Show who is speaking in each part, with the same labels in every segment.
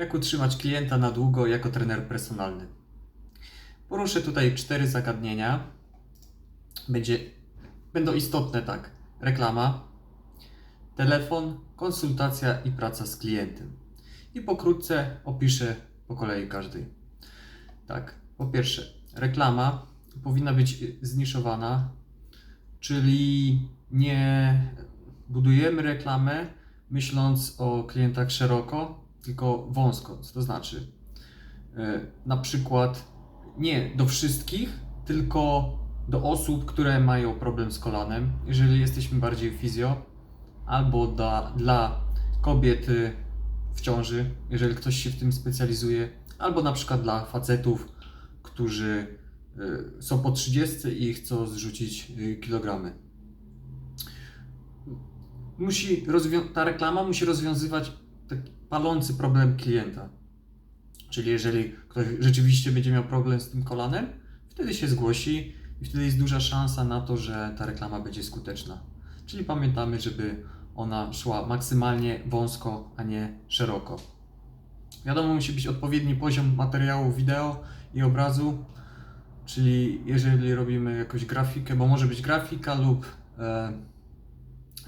Speaker 1: Jak utrzymać klienta na długo jako trener personalny? Poruszę tutaj cztery zagadnienia. Będzie, będą istotne, tak. Reklama, telefon, konsultacja i praca z klientem. I pokrótce opiszę po kolei każdej. Tak, po pierwsze, reklama powinna być zniszowana, czyli nie budujemy reklamę myśląc o klientach szeroko, tylko wąsko. Co to znaczy? E, Na przykład nie do wszystkich, tylko do osób, które mają problem z kolanem, jeżeli jesteśmy bardziej fizjo, albo dla, dla kobiet w ciąży, jeżeli ktoś się w tym specjalizuje, albo na przykład dla facetów, którzy y, są po 30 i chcą zrzucić y, kilogramy. Musi ta reklama musi rozwiązywać taki palący problem klienta. Czyli jeżeli ktoś rzeczywiście będzie miał problem z tym kolanem, wtedy się zgłosi i wtedy jest duża szansa na to, że ta reklama będzie skuteczna. Czyli pamiętamy, żeby ona szła maksymalnie wąsko, a nie szeroko. Wiadomo, musi być odpowiedni poziom materiału wideo i obrazu, czyli jeżeli robimy jakąś grafikę, bo może być grafika lub e,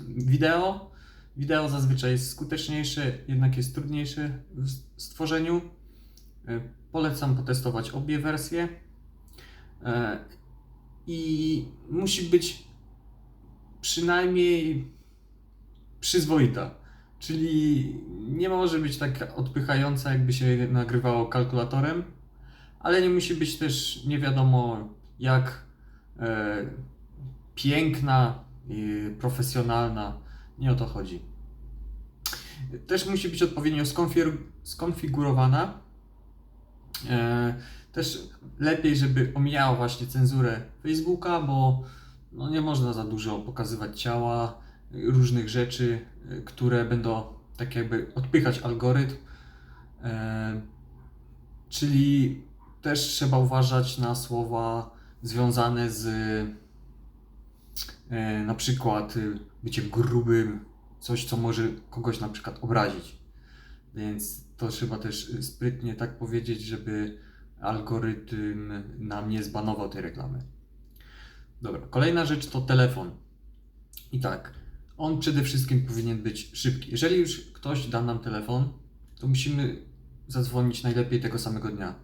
Speaker 1: wideo. Wideo zazwyczaj jest skuteczniejsze, jednak jest trudniejsze w stworzeniu. E, Polecam potestować obie wersje. E, I musi być przynajmniej przyzwoita. Czyli nie może być tak odpychająca, jakby się nagrywało kalkulatorem, ale nie musi być też nie wiadomo jak e, piękna profesjonalna. Nie o to chodzi. Też musi być odpowiednio skonfigurowana. E, też lepiej, żeby omijała właśnie cenzurę Facebooka, bo no nie można za dużo pokazywać ciała, y, różnych rzeczy, y, które będą tak jakby odpychać algorytm. E, czyli też trzeba uważać na słowa związane z e, na przykład byciem grubym, coś co może kogoś na przykład obrazić. Więc to trzeba też y, sprytnie tak powiedzieć, żeby algorytm nam nie zbanował tej reklamy. Dobra, kolejna rzecz to telefon. I tak, on przede wszystkim powinien być szybki. Jeżeli już ktoś da nam telefon, to musimy zadzwonić najlepiej tego samego dnia.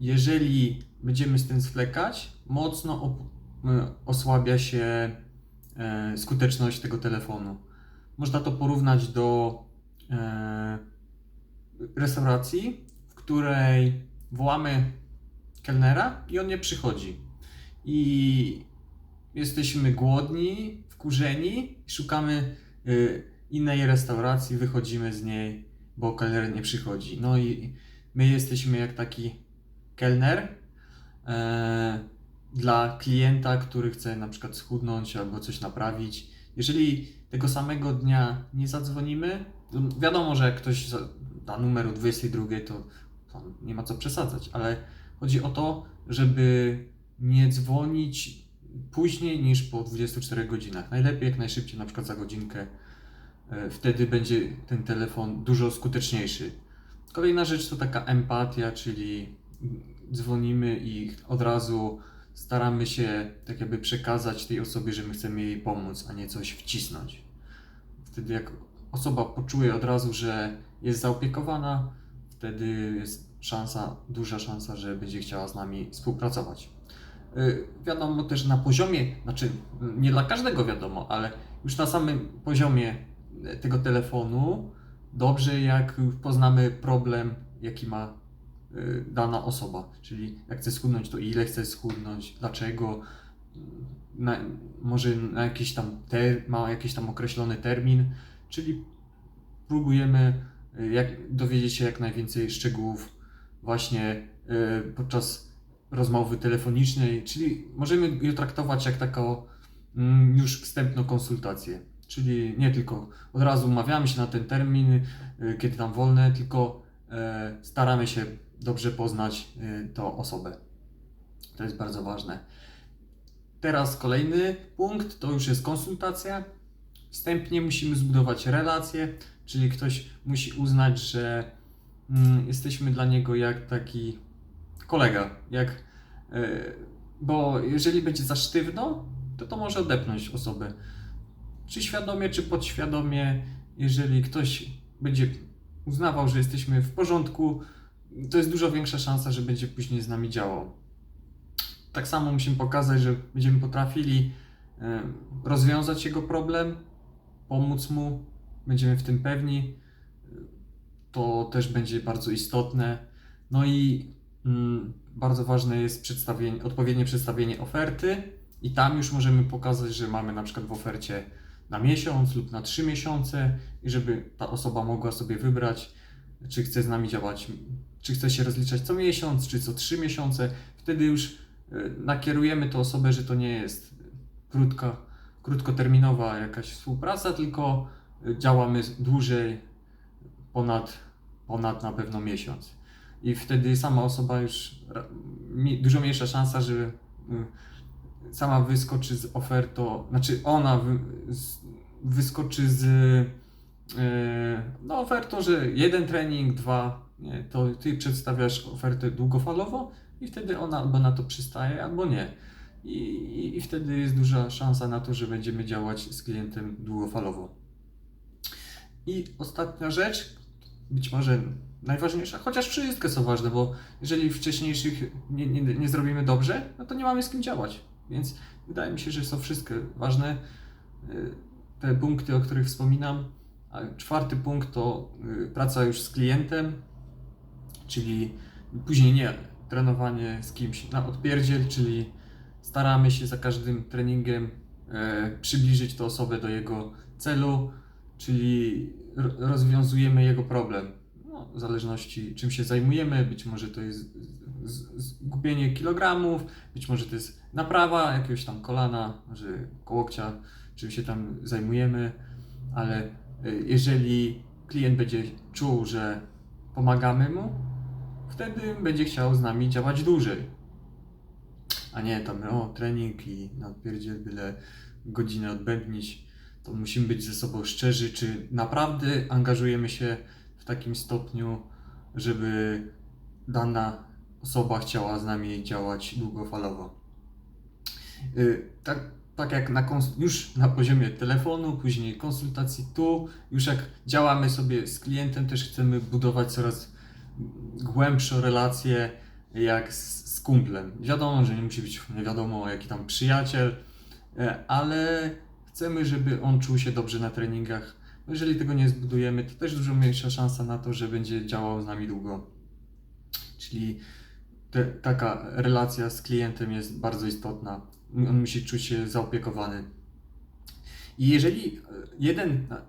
Speaker 1: Jeżeli będziemy z tym zwlekać, mocno osłabia się skuteczność tego telefonu. Można to porównać do e, restauracji, w której wołamy kelnera i on nie przychodzi. I jesteśmy głodni, wkurzeni, szukamy y, innej restauracji, wychodzimy z niej, bo kelner nie przychodzi. No i my jesteśmy jak taki kelner e, dla klienta, który chce na przykład schudnąć albo coś naprawić. Jeżeli tego samego dnia nie zadzwonimy, to wiadomo, że jak ktoś da numer o 22, to tam nie ma co przesadzać, ale chodzi o to, żeby nie dzwonić później niż po 24 godzinach. Najlepiej jak najszybciej, na przykład za godzinkę. E, Wtedy będzie ten telefon dużo skuteczniejszy. Kolejna rzecz to taka empatia, czyli dzwonimy i od razu staramy się tak jakby przekazać tej osobie, że my chcemy jej pomóc, a nie coś wcisnąć. Wtedy jak osoba poczuje od razu, że jest zaopiekowana, wtedy jest szansa, duża szansa, że będzie chciała z nami współpracować. Y, Wiadomo też na poziomie, znaczy y, nie dla każdego wiadomo, ale już na samym poziomie y, tego telefonu dobrze jak poznamy problem, jaki ma dana osoba. Czyli jak chce schudnąć, to ile chce schudnąć, dlaczego, y, na, może na jakiś tam ter, ma jakiś tam określony termin, czyli próbujemy y, jak, dowiedzieć się jak najwięcej szczegółów właśnie y, podczas rozmowy telefonicznej, czyli możemy ją traktować jak taką mm, już wstępną konsultację. Czyli nie tylko od razu umawiamy się na ten termin, y, kiedy tam wolne, tylko e, staramy się dobrze poznać y, tą osobę. To jest bardzo ważne. Teraz kolejny punkt to już jest konsultacja. Wstępnie musimy zbudować relacje, czyli ktoś musi uznać, że mm, jesteśmy dla niego jak taki kolega, jak, e, bo jeżeli będzie za sztywno, to to może odepnąć osobę. Czy świadomie, czy podświadomie, jeżeli ktoś będzie uznawał, że jesteśmy w porządku, to jest dużo większa szansa, że będzie później z nami działał. Tak samo musimy pokazać, że będziemy potrafili rozwiązać jego problem, pomóc mu, będziemy w tym pewni. To też będzie bardzo istotne. No i mm, bardzo ważne jest przedstawienie, odpowiednie przedstawienie oferty, i tam już możemy pokazać, że mamy na przykład w ofercie na miesiąc lub na trzy miesiące, i żeby ta osoba mogła sobie wybrać, czy chce z nami działać, czy chce się rozliczać co miesiąc, czy co trzy miesiące. Wtedy już y, nakierujemy tę osobę, że to nie jest krótka, krótkoterminowa jakaś współpraca, tylko y, działamy dłużej, ponad, ponad na pewno miesiąc. I wtedy sama osoba już, dużo mniejsza szansa, że y, sama wyskoczy z ofertą, znaczy ona wyskoczy z e, no ofertą, że jeden trening, dwa, to ty przedstawiasz ofertę długofalowo i wtedy ona albo na to przystaje, albo nie. I, i, I wtedy jest duża szansa na to, że będziemy działać z klientem długofalowo. I ostatnia rzecz, być może najważniejsza, chociaż wszystkie są ważne, bo jeżeli wcześniejszych nie, nie, nie zrobimy dobrze, no to nie mamy z kim działać. Więc wydaje mi się, że są wszystkie ważne y, te punkty, o których wspominam. A czwarty punkt to y, praca już z klientem, czyli później nie trenowanie z kimś na odpierdziel, czyli staramy się za każdym treningiem e, przybliżyć tę osobę do jego celu, czyli ro- rozwiązujemy jego problem. No, w zależności czym się zajmujemy, być może to jest zgubienie kilogramów, być może to jest naprawa jakiegoś tam kolana, że kołokcia, czym się tam zajmujemy, ale y, jeżeli klient będzie czuł, że pomagamy mu, wtedy będzie chciał z nami działać dłużej. A nie tam, o, trening i na odpierdziel byle godzinę odbędnić. To musimy być ze sobą szczerzy, czy naprawdę angażujemy się w takim stopniu, żeby dana osoba chciała z nami działać długofalowo. Y, Tak, tak jak na już na poziomie telefonu, później konsultacji tu, już jak działamy sobie z klientem, też chcemy budować coraz głębsze relacje jak z, z kumplem. Wiadomo, że nie musi być wiadomo jaki tam przyjaciel, e, ale chcemy, żeby on czuł się dobrze na treningach. Jeżeli tego nie zbudujemy, to też dużo mniejsza szansa na to, że będzie działał z nami długo. Czyli te, taka relacja z klientem jest bardzo istotna. On musi czuć się zaopiekowany. I jeżeli e, jeden e,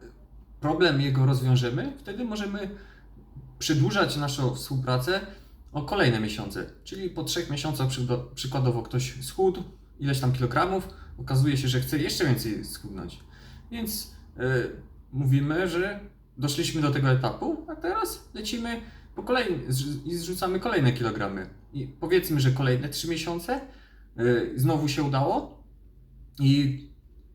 Speaker 1: problem jego rozwiążemy, wtedy możemy przedłużać naszą współpracę o kolejne miesiące. Czyli po trzech miesiącach przykładowo ktoś schudł ileś tam kilogramów, okazuje się, że chce jeszcze więcej schudnąć. Więc e, mówimy, że doszliśmy do tego etapu, a teraz lecimy po kolejny, zrzu- i zrzucamy kolejne kilogramy. I powiedzmy, że kolejne 3 miesiące y, znowu się udało i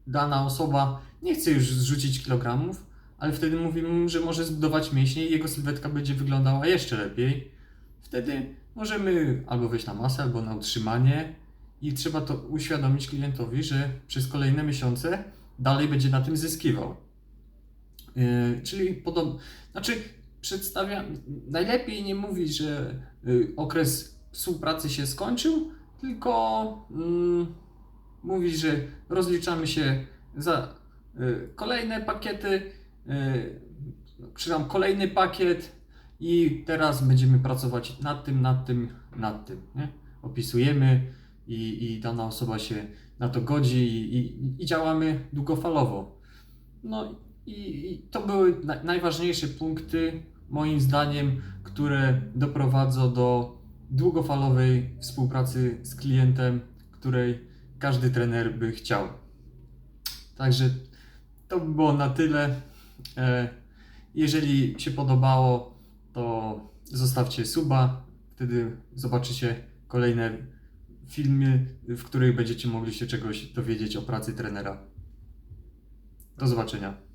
Speaker 1: dana osoba nie chce już zrzucić kilogramów, ale wtedy mówimy że może zbudować mięśnie i jego sylwetka będzie wyglądała jeszcze lepiej. Wtedy możemy albo wejść na masę, albo na utrzymanie i trzeba to uświadomić klientowi, że przez kolejne miesiące dalej będzie na tym zyskiwał. Yy, czyli podobnie, znaczy przedstawia, najlepiej nie mówić, że y, okres współpracy się skończył, tylko mm, mówić, że rozliczamy się za y, kolejne pakiety, y, czy tam kolejny pakiet i teraz będziemy pracować nad tym, nad tym, nad tym. Nie? Opisujemy i, i dana osoba się na to godzi i, i, i działamy długofalowo. No i, i to były na, najważniejsze punkty, moim zdaniem, które doprowadzą do długofalowej współpracy z klientem, której każdy trener by chciał. Także to by było na tyle. E, Jeżeli się podobało, to zostawcie suba, wtedy zobaczycie kolejne filmy, w których będziecie mogli się czegoś dowiedzieć o pracy trenera. Do zobaczenia.